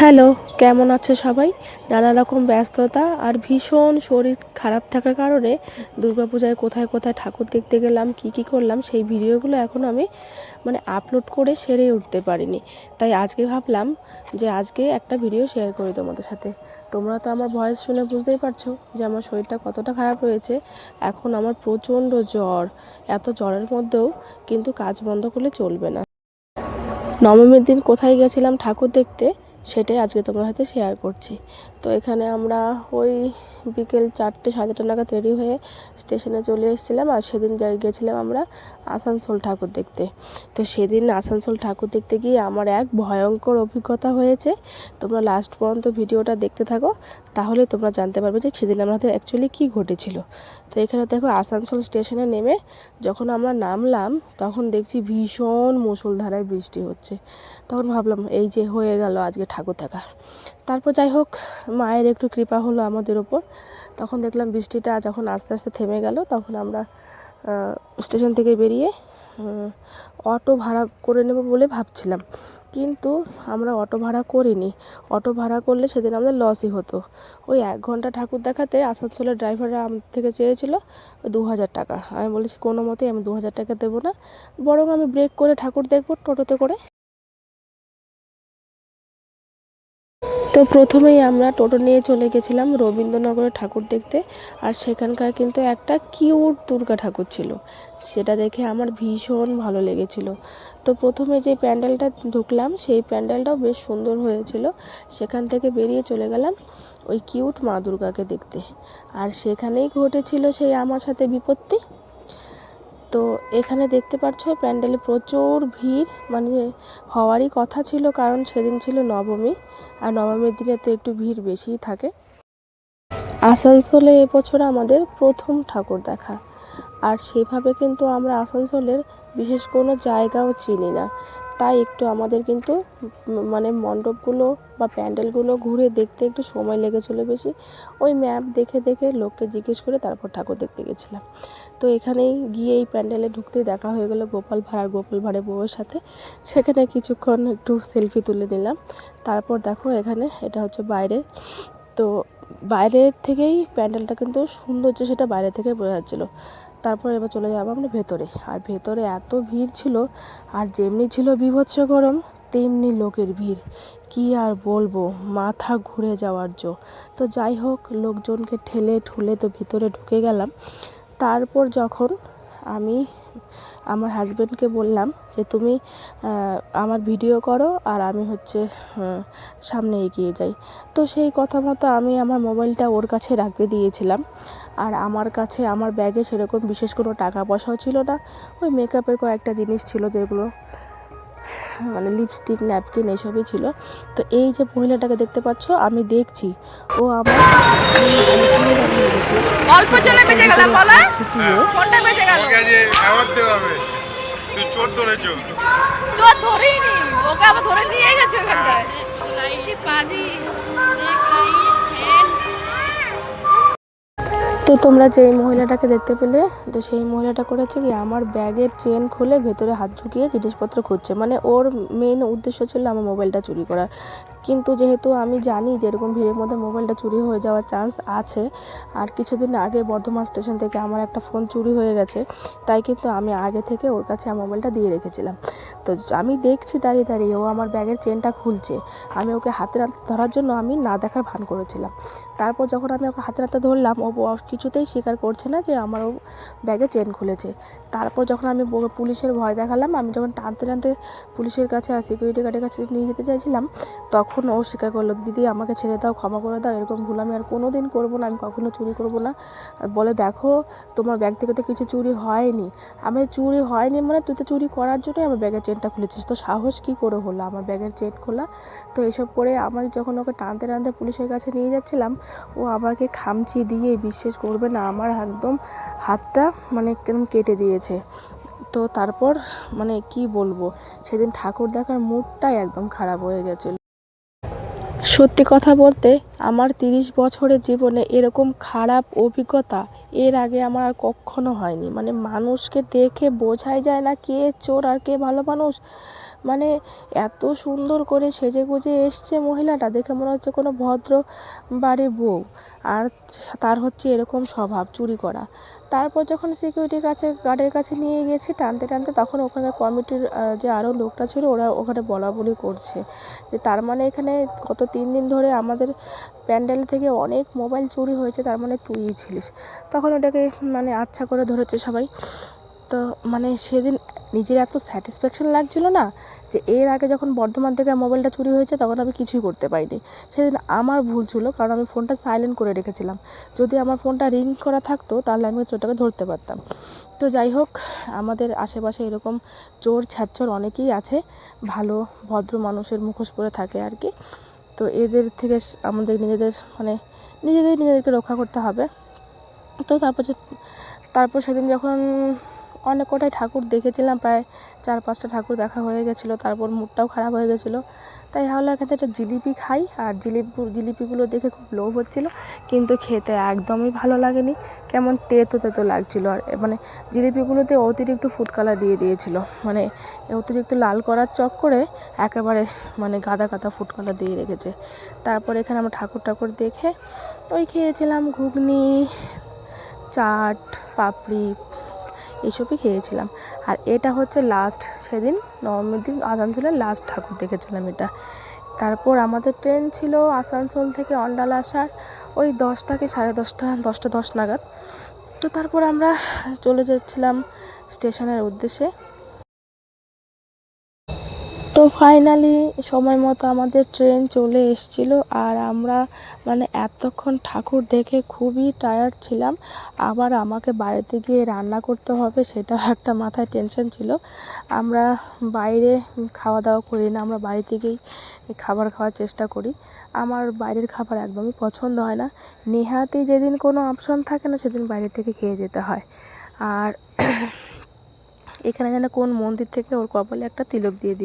Hello, কেমন আছে সবাই? নানা রকম ব্যস্ততা আর ভীষণ শরীর খারাপ থাকার কারণে দুর্গাপূজায় কোথায় কোথায় ঠাকুর দেখতে গেলাম, কি কি করলাম, সেই ভিডিওগুলো এখন আমি মানে আপলোড করে সেরে উঠতে পারিনি। তাই আজকে ভাবলাম যে আজকে একটা ভিডিও শেয়ার করি তোমাদের সাথে। তোমরা তো আমার ভয়েস শুনে বুঝতেই পারছ যে আমার শরীরটা কতটা খারাপ রয়েছে। এখন আমার প্রচণ্ড জ্বর। এত জ্বরের মধ্যেও কিন্তু কাজ বন্ধ করলে চলবে না। নবমীর দিন কোথায় গেছিলাম ঠাকুর দেখতে? সেটাই আজকে তোমার হয়তো শেয়ার করছি। তো এখানে আমরা ওই বিকেল চারটে, সাড়ে চারটে নাগাদ রেডি হয়ে স্টেশনে চলে এসেছিলাম আর সেদিন যাই গেছিলাম আমরা আসানসোল ঠাকুর দেখতে। তো সেদিন আসানসোল ঠাকুর দেখতে গিয়ে আমার এক ভয়ঙ্কর অভিজ্ঞতা হয়েছে। তোমরা লাস্ট পর্যন্ত ভিডিওটা দেখতে থাকো। তাহলে তোমরা জানতে পারবে যে সেদিন আমাদের অ্যাকচুয়ালি কী ঘটেছিল। তো এখানে দেখো আসানসোল স্টেশনে নেমে যখন আমরা নামলাম, তখন দেখছি ভীষণ মুষলধারায় বৃষ্টি হচ্ছে। তখন ভাবলাম, এই যে হয়ে গেল আজকে ঠাকুর থাকা তারপর যাই হোক, মায়ের একটু কৃপা হলো আমাদের ওপর। তখন দেখলাম বৃষ্টিটা যখন আস্তে আস্তে থেমে গেল, তখন আমরা স্টেশন থেকে বেরিয়ে অটো ভাড়া করে নেব বলে ভাবছিলাম। কিন্তু আমরা অটো ভাড়া করিনি। অটো ভাড়া করলে সেদিন আমাদের লসই হতো। ওই এক ঘণ্টা ঠাকুর দেখাতে আসানসোলের ড্রাইভাররা আমার থেকে চেয়েছিল দু হাজার টাকা। আমি বলেছি, কোনো মতেই আমি দু হাজার টাকা দেবো না। বরং আমি ব্রেক করে ঠাকুর দেখব টোটোতে করে। প্রথমেই আমরা টোটো নিয়ে চলে গেছিলাম রবীন্দ্রনগরে ঠাকুর দেখতে। আর সেখানকার কিন্তু একটা কিউট দুর্গা ঠাকুর ছিল। সেটা দেখে আমার ভীষণ ভালো লেগেছিল। তো প্রথমে যে প্যান্ডেলটা ঢুকলাম, সেই প্যান্ডেলটাও বেশ সুন্দর হয়েছিল। সেখান থেকে বেরিয়ে চলে গেলাম ওই কিউট মা দুর্গাকে দেখতে। আর সেখানেই ঘটেছিল সেই আমার সাথে বিপত্তি। তো এখানে দেখতে পাচ্ছ প্যান্ডেলে প্রচুর ভিড় মানে হওয়ারই কথা ছিল কারণ সেদিন ছিল নবমী আর নবমীর দিনে তো একটু ভিড় বেশিই থাকে। আসানসোলে এবছর আমাদের প্রথম ঠাকুর দেখা আর সেভাবে কিন্তু আমরা আসানসোলের বিশেষ কোনো জায়গাও চিনি না। তাই একটু আমাদের কিন্তু মানে মণ্ডপগুলো বা প্যান্ডেলগুলো ঘুরে দেখতে একটু সময় লেগেছিলো বেশি। ওই ম্যাপ দেখে দেখে লোককে জিজ্ঞেস করে তারপর ঠাকুর দেখতে গেছিলাম। তো এখানেই গিয়ে এই প্যান্ডেলে ঢুকতে দেখা হয়ে গেলো গোপাল ভাড়ার গোপাল ভাড়ে বউয়ের সাথে। সেখানে কিছুক্ষণ একটু সেলফি তুলে নিলাম। তারপর দেখো এখানে এটা হচ্ছে বাইরে তো বাইরের থেকেই প্যান্ডেলটা কিন্তু সৌন্দর্য সেটা বাইরে থেকে বোঝা যাচ্ছিল। তারপর এবার চলে যাব আমরা ভেতরে। আর ভেতরে এত ভিড় ছিল, আর যেমনি ছিল বিভৎস গরম, তেমনি লোকের ভিড়। কি আর বলব, মাথা ঘুরে যাওয়ার জো। তো যাই হোক, লোকজনকে ঠেলে ঠুলে তো ভিতরে ঢুকে গেলাম। তারপর যখন আমি আমার হাজব্যান্ডকে বললাম যে, তুমি আমার ভিডিও করো আর আমি হচ্ছে সামনে এগিয়ে যাই। তো সেই কথা মতো আমি আমার মোবাইলটা ওর কাছে রাখতে দিয়েছিলাম। আর আমার কাছে, আমার ব্যাগে সেরকম বিশেষ কোনো টাকা পয়সাও ছিল না। ওই মেকআপের কয়েকটা জিনিস ছিল যেগুলো মানে লিপস্টিক ন্যাপকিন এইসবই ছিল। তো এই যে মহিলাটাকে দেখতে পাচ্ছ আমি দেখছি। ও আমার অল্প জন্য বেঁচে গেলাম বলো। ফোনটা বেঁচে গেল। অ্যাওয়ার্ড দেওয়া হবে। তুই চোর ধরেছো। চোর ধরেই নি ওকে আবার ধরে নিয়ে গেছে ওখানটায় লাইটে পাজি তো তোমরা যেই মহিলাটাকে দেখতে পেলে, তো সেই মহিলাটা করেছে কি, আমার ব্যাগের চেন খুলে ভেতরে হাত ঢুকিয়ে জিনিসপত্র খুঁজছে। মানে ওর মেন উদ্দেশ্য ছিল আমার মোবাইলটা চুরি করার। কিন্তু যেহেতু আমি জানি যে এরকম ভিড়ের মধ্যে মোবাইলটা চুরি হয়ে যাওয়ার চান্স আছে, আর কিছুদিন আগে বর্ধমান স্টেশন থেকে আমার একটা ফোন চুরি হয়ে গেছে, তাই কিন্তু আমি আগে থেকে ওর কাছে আমার মোবাইলটা দিয়ে রেখেছিলাম। তো আমি দেখছি দাঁড়িয়ে দাঁড়িয়ে ও আমার ব্যাগের চেনটা খুলছে। আমি ওকে হাতে ধরার জন্য আমি না দেখার ভান করেছিলাম। তারপর যখন আমি ওকে হাতে হাতে ধরলাম, ও কিছুতেই স্বীকার করছে না যে আমার ও ব্যাগে চেন খুলেছে। তারপর যখন আমি পুলিশের ভয় দেখালাম, আমি যখন টানতে টানতে পুলিশের কাছে আর সিকিউরিটি গার্ডের কাছে নিয়ে যেতে চাইছিলাম, তখন ও স্বীকার করল, দিদি, আমাকে ছেড়ে দাও, ক্ষমা করে দাও, এরকম ভুল আমি আর কোনো দিন করব না, আমি কখনো চুরি করব না। বলে, দেখো, তোমার ব্যাগ থেকে তো কিছু চুরি হয়নি। আমি চুরি হয়নি মানে তুই তো চুরি করার জন্যই আমার ব্যাগের চেনটা খুলেছিস, তো সাহস কী করে হলো আমার ব্যাগের চেন খোলা? তো এসব করে আমার যখন ওকে টানতে টানতে পুলিশের কাছে নিয়ে যাচ্ছিলাম, ও আমাকে খামচি দিয়ে বিশ্বাস করবে না, আমার একদম হাতটা মানে কেমন কেটে দিয়েছে। তো তারপর মানে কি বলব, সেদিন ঠাকুর দেখার মুডটাই একদম খারাপ হয়ে গেছিল। সত্যি কথা বলতে, আমার তিরিশ বছরের জীবনে এরকম খারাপ অভিজ্ঞতা এর আগে আমার আর কখনো হয়নি। মানে মানুষকে দেখে বোঝাই যায় না কে চোর আর কে ভালো মানুষ। মানে এত সুন্দর করে সেজে গুজে এসছে মহিলাটা, দেখে মনে হচ্ছে কোনো ভদ্র বাড়ির বউ। আর তার হচ্ছে এরকম স্বভাব, চুরি করা। তারপর যখন সিকিউরিটির কাছে গার্ডের কাছে নিয়ে গেছি, টানতে টানতে তখন ওখানে কমিটির যে আরও লোকটা ছিল, ওরা ওখানে বলা বলি করছে। যে তার মানে এখানে গত তিন দিন ধরে আমাদের প্যান্ডেল থেকে অনেক মোবাইল চুরি হয়েছে, তার মানে তুইই ছিলিস। তখন ওটাকে মানে আচ্ছা করে ধরেছে সবাই। তো মানে সেদিন নিজের এত স্যাটিসফ্যাকশন লাগছিল না যে এর আগে যখন বর্ধমান থেকে মোবাইলটা চুরি হয়েছে তখন আমি কিছুই করতে পারিনি। সেদিন আমার ভুল ছিল কারণ আমি ফোনটা সাইলেন্ট করে রেখেছিলাম। যদি আমার ফোনটা রিং করা থাকতো তাহলে আমি চোরটাকে ধরতে পারতাম। তো যাই হোক, আমাদের আশেপাশে এরকম চোর ছ্যাচ্চর অনেকেই আছে। ভালো, ভদ্র মানুষের মুখোশ পরে থাকে আর কি। তো এদের থেকে আমাদের নিজেদের মানে নিজেদের নিজেদেরকে রক্ষা করতে হবে। তো তারপর তারপর সেদিন যখন অনেক কটাই ঠাকুর দেখেছিলাম, প্রায় চার পাঁচটা ঠাকুর দেখা হয়ে গেছিল, তারপর মুডটাও খারাপ হয়ে গেছিল। তাই ভাবলাম এখান থেকে একটা জিলিপি খাই, আর জিলিপি, জিলিপিগুলো দেখে খুব লোভ হচ্ছিল, কিন্তু খেতে একদমই ভালো লাগেনি। কেমন তেতো তেতো লাগছিল, আর মানে জিলিপিগুলোতে অতিরিক্ত ফুড কালার দিয়ে দিয়েছিল। মানে অতিরিক্ত লাল করার চক্করে একেবারে মানে গাদা গাদা ফুড কালার দিয়ে রেখেছে। তারপর এখানে আমরা ঠাকুর ঠাকুর দেখে ওই খেয়েছিলাম ঘুগনি, চাট, পাপড়ি এসবই খেয়েছিলাম। আর এটা হচ্ছে লাস্ট সেদিন, নবমীর দিন আসানসোলের লাস্ট ঠাকুর দেখেছিলাম এটা। তারপর আমাদের ট্রেন ছিল আসানসোল থেকে অন্ডাল আসার, ওই দশটা কি সাড়ে দশটা দশটা দশ নাগাদ। তো তারপর আমরা চলে যাচ্ছিলাম স্টেশনের উদ্দেশ্যে। ফাইনালি সময় মতো আমাদের ট্রেন চলে এসেছিল আর আমরা মানে এতক্ষণ ঠাকুর দেখে খুবই টায়ার্ড ছিলাম। আবার আমাকে বাড়িতে গিয়ে রান্না করতে হবে সেটাও একটা মাথায় টেনশন ছিল। আমরা বাইরে খাওয়া দাওয়া করি না, আমরা বাড়ি থেকেই খাবার খাওয়ার চেষ্টা করি। আমার বাইরের খাবার একদমই পছন্দ হয় না। নেহাতি যেদিন কোনো অপশন থাকে না সেদিন বাইরে থেকে খেয়ে যেতে হয়। আর এখানে যেন কোন মন্দির থেকে ওর কপালে একটা তিলক দিয়ে দিই